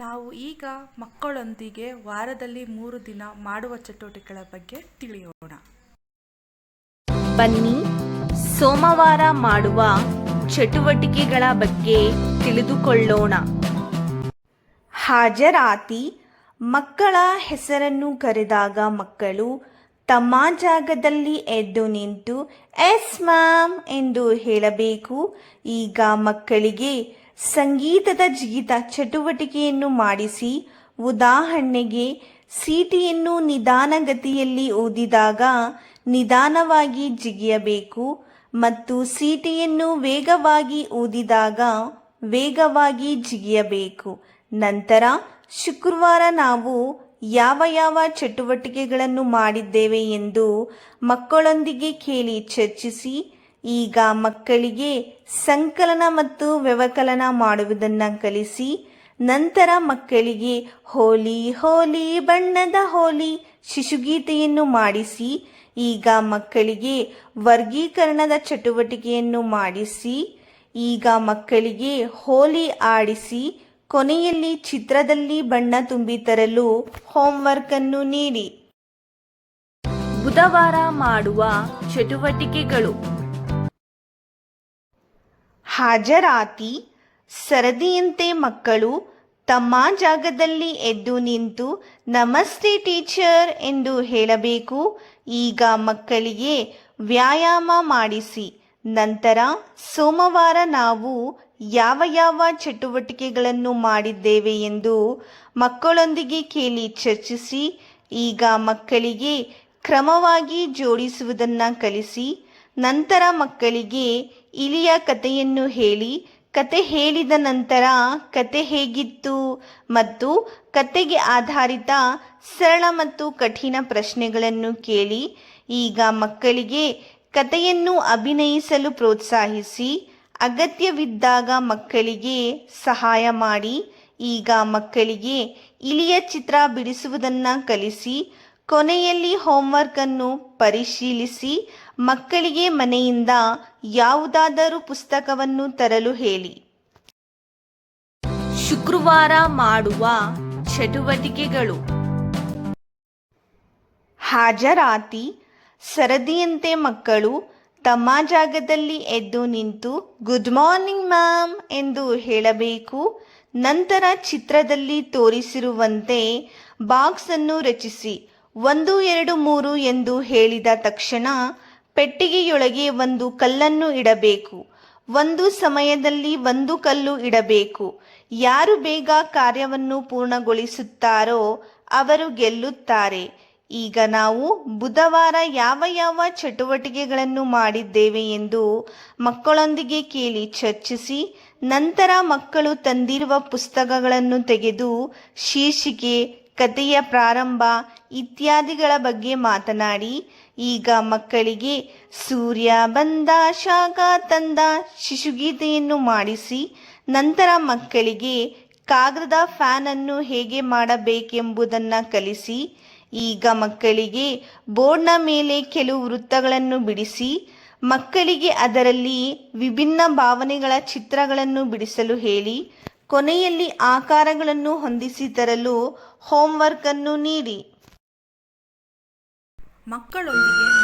ನಾವು ಈಗ ಮಕ್ಕಳೊಂದಿಗೆ ವಾರದಲ್ಲಿ ಮೂರು ದಿನ ಮಾಡುವ ಚಟುವಟಿಕೆಗಳ ಬಗ್ಗೆ ತಿಳಿಯೋಣ. ಬನ್ನಿ, ಸೋಮವಾರ ಮಾಡುವ ಚಟುವಟಿಕೆಗಳ ಬಗ್ಗೆ ತಿಳಿದುಕೊಳ್ಳೋಣ. ಹಾಜರಾತಿ, ಮಕ್ಕಳ ಹೆಸರನ್ನು ಕರೆದಾಗ ಮಕ್ಕಳು ತಮ್ಮ ಜಾಗದಲ್ಲಿ ಎದ್ದು ನಿಂತು, ಎಸ್ ಮ್ಯಾಮ್ ಎಂದು ಹೇಳಬೇಕು. ಈಗ ಮಕ್ಕಳಿಗೆ ಸಂಗೀತದ ಜಿಗಿತ ಚಟುವಟಿಕೆಯನ್ನು ಮಾಡಿಸಿ ಉದಾಹರಣೆಗೆ ಸೀಟಿಯನ್ನು ನಿಧಾನಗತಿಯಲ್ಲಿ ಓದಿದಾಗ ನಿಧಾನವಾಗಿ ಜಿಗಿಯಬೇಕು ಮತ್ತು ಸೀಟಿಯನ್ನು ವೇಗವಾಗಿ ಊದಿದಾಗ ವೇಗವಾಗಿ ಜಿಗಿಯಬೇಕು. ನಂತರ ಶುಕ್ರವಾರ ನಾವು ಯಾವ ಯಾವ ಚಟುವಟಿಕೆಗಳನ್ನು ಮಾಡಿದ್ದೇವೆ ಎಂದು ಮಕ್ಕಳೊಂದಿಗೆ ಕೇಳಿ ಚರ್ಚಿಸಿ ಈಗ ಮಕ್ಕಳಿಗೆ ಸಂಕಲನ ಮತ್ತು ವ್ಯವಕಲನ ಮಾಡುವುದನ್ನು ಕಲಿಸಿ, ನಂತರ ಮಕ್ಕಳಿಗೆ ಹೋಲಿ ಹೋಲಿ, ಬಣ್ಣದ ಹೋಲಿ ಶಿಶುಗೀತೆಯನ್ನು ಮಾಡಿಸಿ, ಈಗ ಮಕ್ಕಳಿಗೆ ವರ್ಗೀಕರಣದ ಚಟುವಟಿಕೆಯನ್ನು ಮಾಡಿಸಿ, ಈಗ ಮಕ್ಕಳಿಗೆ ಹೋಲಿ ಆಡಿಸಿ, ಕೊನೆಯಲ್ಲಿ ಚಿತ್ರದಲ್ಲಿ ಬಣ್ಣ ತುಂಬಿ ತರಲು ಹೋಮ್ವರ್ಕ್ ಅನ್ನು ನೀಡಿ. ಬುಧವಾರ ಮಾಡುವ ಚಟುವಟಿಕೆಗಳು. ಹಾಜರಾತಿ ಸರದಿಯಂತೆ ಮಕ್ಕಳು ತಮ್ಮ ಜಾಗದಲ್ಲಿ ಎದ್ದು ನಿಂತು, ನಮಸ್ತೆ ಟೀಚರ್ ಎಂದು ಹೇಳಬೇಕು. ಈಗ ಮಕ್ಕಳಿಗೆ ವ್ಯಾಯಾಮ ಮಾಡಿಸಿ. ನಂತರ ಸೋಮವಾರ ನಾವು ಯಾವ ಯಾವ ಚಟುವಟಿಕೆಗಳನ್ನು ಮಾಡಿದ್ದೇವೆ ಎಂದು ಮಕ್ಕಳೊಂದಿಗೆ ಕೇಳಿ ಚರ್ಚಿಸಿ, ಈಗ ಮಕ್ಕಳಿಗೆ ಕ್ರಮವಾಗಿ ಜೋಡಿಸುವುದನ್ನು ಕಲಿಸಿ ನಂತರ ಮಕ್ಕಳಿಗೆ ಇಲಿಯ ಕಥೆಯನ್ನು ಹೇಳಿ ಕತೆ ಹೇಳಿದ ನಂತರ ಕತೆ ಹೇಗಿತ್ತು ಮತ್ತು ಕತೆಗೆ ಆಧಾರಿತ ಸರಳ ಮತ್ತು ಕಠಿಣ ಪ್ರಶ್ನೆಗಳನ್ನು ಕೇಳಿ, ಈಗ ಮಕ್ಕಳಿಗೆ ಕತೆಯನ್ನು ಅಭಿನಯಿಸಲು ಪ್ರೋತ್ಸಾಹಿಸಿ, ಅಗತ್ಯವಿದ್ದಾಗ ಮಕ್ಕಳಿಗೆ ಸಹಾಯ ಮಾಡಿ, ಈಗ ಮಕ್ಕಳಿಗೆ ಇಲಿಯ ಚಿತ್ರ ಬಿಡಿಸುವುದನ್ನು ಕಲಿಸಿ ಕೊನೆಯಲ್ಲಿ ಹೋಮ್ವರ್ಕ್ ಅನ್ನು ಪರಿಶೀಲಿಸಿ ಮಕ್ಕಳಿಗೆ ಮನೆಯಿಂದ ಯಾವುದಾದರೂ ಪುಸ್ತಕವನ್ನು ತರಲು ಹೇಳಿ. ಶುಕ್ರವಾರ ಮಾಡುವ ಚಟುವಟಿಕೆಗಳು. ಹಾಜರಾತಿ ಸರದಿಯಂತೆ ಮಕ್ಕಳು ತಮ್ಮ ಜಾಗದಲ್ಲಿ ಎದ್ದು ನಿಂತು ಗುಡ್ ಮಾರ್ನಿಂಗ್ ಮ್ಯಾಮ್ ಎಂದು ಹೇಳಬೇಕು. ನಂತರ ಚಿತ್ರದಲ್ಲಿ ತೋರಿಸಿರುವಂತೆ ಬಾಕ್ಸ್ ಅನ್ನು ರಚಿಸಿ. ಒಂದು, ಎರಡು, ಮೂರು ಎಂದು ಹೇಳಿದ ತಕ್ಷಣ ಪೆಟ್ಟಿಗೆಯೊಳಗೆ ಒಂದು ಕಲ್ಲನ್ನು ಇಡಬೇಕು. ಒಂದು ಸಮಯದಲ್ಲಿ ಒಂದು ಕಲ್ಲು ಇಡಬೇಕು. ಯಾರು ಬೇಗ ಕಾರ್ಯವನ್ನು ಪೂರ್ಣಗೊಳಿಸುತ್ತಾರೋ ಅವರು ಗೆಲ್ಲುತ್ತಾರೆ. ಈಗ ನಾವು ಬುಧವಾರ ಯಾವ ಯಾವ ಚಟುವಟಿಕೆಗಳನ್ನು ಮಾಡಿದ್ದೇವೆ ಎಂದು ಮಕ್ಕಳೊಂದಿಗೆ ಕೇಳಿ ಚರ್ಚಿಸಿ, ನಂತರ ಮಕ್ಕಳು ತಂದಿರುವ ಪುಸ್ತಕಗಳನ್ನು ತೆಗೆದು ಶೀರ್ಷಿಕೆ ಕಥೆಯ ಪ್ರಾರಂಭ ಇತ್ಯಾದಿಗಳ ಬಗ್ಗೆ ಮಾತನಾಡಿ, ಈಗ ಮಕ್ಕಳಿಗೆ ಸೂರ್ಯ ಬಂದ, ಶಾಖ ತಂದ ಶಿಶುಗೀತೆಯನ್ನು ಮಾಡಿಸಿ, ನಂತರ ಮಕ್ಕಳಿಗೆ ಕಾಗದದ ಫ್ಯಾನ್ ಅನ್ನು ಹೇಗೆ ಮಾಡಬೇಕೆಂಬುದನ್ನು ಕಲಿಸಿ, ಈಗ ಮಕ್ಕಳಿಗೆ ಬೋರ್ಡ್ನ ಮೇಲೆ ಕೆಲವು ವೃತ್ತಗಳನ್ನು ಬಿಡಿಸಿ, ಮಕ್ಕಳಿಗೆ ಅದರಲ್ಲಿ ವಿಭಿನ್ನ ಭಾವನೆಗಳ ಚಿತ್ರಗಳನ್ನು ಬಿಡಿಸಲು ಹೇಳಿ ಕೊನೆಯಲ್ಲಿ ಆಕಾರಗಳನ್ನು ಹೊಂದಿಸಿ ತರಲು ಹೋಮ್ವರ್ಕ್ ಅನ್ನು ನೀಡಿ. ಮಕ್ಕಳೊಂದಿಗೆ